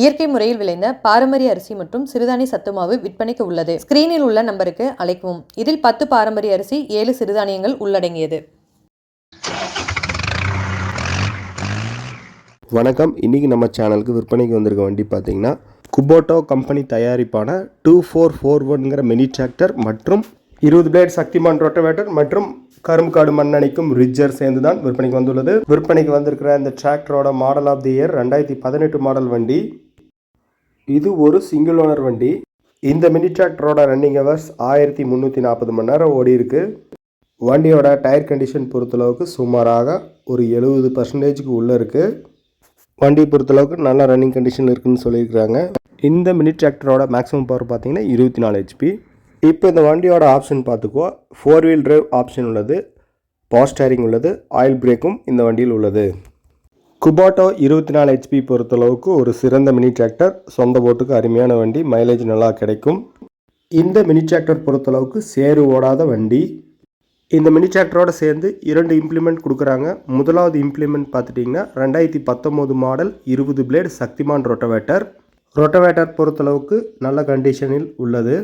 இயற்கை முறையில் விளைந்த பாரம்பரிய அரிசி மற்றும் சிறுதானிய சத்துமாவு விற்பனைக்கு உள்ளது. ஸ்கிரீனில் உள்ள நம்பருக்கு அழைக்கவும். இதில் பத்து பாரம்பரிய அரிசி ஏழு சிறுதானியங்கள் உள்ளடங்கியது. வணக்கம். இன்றைக்கி நம்ம சேனலுக்கு விற்பனைக்கு வந்திருக்க வண்டி பார்த்தீங்கன்னா குபோட்டோ கம்பெனி தயாரிப்பான டூ ஃபோர் ஃபோர் ஒன்ங்கிற மினி டிராக்டர் மற்றும் இருபது பிளேட் சக்திமான் ரொட்டவேட்டர் மற்றும் கரும்புக்காடு மண்ணணைக்கும் ரிஜர் சேர்ந்து தான் விற்பனைக்கு வந்துள்ளது. விற்பனைக்கு வந்திருக்கிற இந்த டிராக்டரோட மாடல் ஆஃப் தி இயர் ரெண்டாயிரத்தி பதினெட்டு மாடல் வண்டி. இது ஒரு சிங்கிள் ஓனர் வண்டி. இந்த மினி டிராக்டரோட ரன்னிங் ஹவர்ஸ் ஆயிரத்தி முந்நூற்றி நாற்பது மணி நேரம் ஓடி இருக்கு. வண்டியோட டயர் கண்டிஷன் பொறுத்தளவுக்கு சுமாராக ஒரு எழுபது பர்சன்டேஜுக்கு உள்ளே இருக்குது வண்டி பொறுத்தளவுக்கு நல்ல ரன்னிங் கண்டிஷன் இருக்குதுன்னு சொல்லியிருக்கிறாங்க. இந்த மினி டிராக்டரோட மேக்ஸிமம் பவர் பார்த்தீங்கன்னா இருபத்தி நாலு ஹெச்பி இப்போ இந்த வண்டியோட ஆப்ஷன் பார்த்துக்கோ ஃபோர் வீல் டிரைவ் ஆப்ஷன் உள்ளது. பவர் ஸ்டேரிங் உள்ளது. ஆயில் பிரேக்கும் இந்த வண்டியில் உள்ளது. குபாட்டோ இருபத்தி நாலு ஹெச்பி பொறுத்தளவுக்கு ஒரு சிறந்த மினி டிராக்டர் சொந்த போட்டுக்கு அருமையான வண்டி மைலேஜ் நல்லா கிடைக்கும். இந்த மினி டிராக்டர் பொறுத்தளவுக்கு சேறு ஓடாத வண்டி. இந்த மினி டிராக்டரோட சேர்ந்து இரண்டு இம்ப்ளிமெண்ட் கொடுக்குறாங்க. முதலாவது இம்ப்ளிமெண்ட் பார்த்துட்டிங்கன்னா ரெண்டாயிரத்தி பத்தொம்போது மாடல் இருபது பிளேடு சக்திமான் ரொட்டவேட்டர் ரொட்டவேட்டர் பொறுத்தளவுக்கு நல்ல கண்டிஷனில் உள்ளது.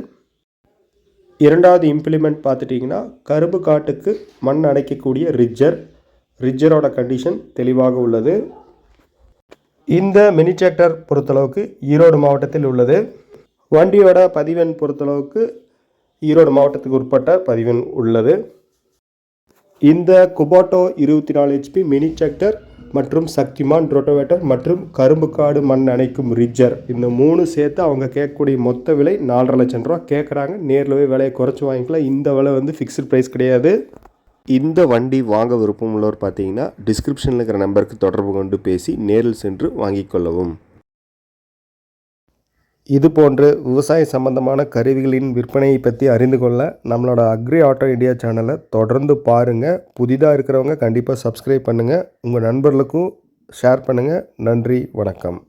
இரண்டாவது இம்ப்ளிமெண்ட் பார்த்துட்டிங்கன்னா கரும்பு காட்டுக்கு மண் அடைக்கக்கூடிய ரிஜர் ரிஜரோட கண்டிஷன் தெளிவாக உள்ளது. இந்த மினி டிராக்டர் பொறுத்தளவுக்கு ஈரோடு மாவட்டத்தில் உள்ளது. வண்டியோட பதிவெண் பொறுத்தளவுக்கு ஈரோடு மாவட்டத்துக்கு உட்பட்ட பதிவெண் உள்ளது. இந்த குபாட்டோ இருபத்தி நாலு ஹெச்பி மினி டிராக்டர் மற்றும் சக்திமான் ரோட்டோவேட்டர் மற்றும் கரும்புக்காடு மண் அணைக்கும் ரிஜ்ஜர் இந்த மூணு சேர்த்து அவங்க கேட்கக்கூடிய மொத்த விலை நாலரை லட்சம் ரூபா. கேட்குறாங்க நேரில் போய் விலையை குறைச்சி வாங்கிக்கலாம் இந்த விலை வந்து ஃபிக்ஸ்டு ப்ரைஸ் கிடையாது. இந்த வண்டி வாங்க விருப்பம் உள்ளவர் பார்த்தீங்கன்னா டிஸ்கிரிப்ஷனில் இருக்கிற நம்பருக்கு தொடர்பு கொண்டு பேசி நேரில் சென்று வாங்கிக் கொள்ளவும். இது போன்று விவசாய சம்பந்தமான கருவிகளின் விற்பனையை பற்றி அறிந்து கொள்ள நம்மளோட அக்ரி ஆட்டோ இந்தியா சேனலை தொடர்ந்து பாருங்கள் புதிதாக இருக்கிறவங்க கண்டிப்பாக சப்ஸ்கிரைப் பண்ணுங்கள் உங்கள் நண்பர்களுக்கும் ஷேர் பண்ணுங்கள் நன்றி வணக்கம்.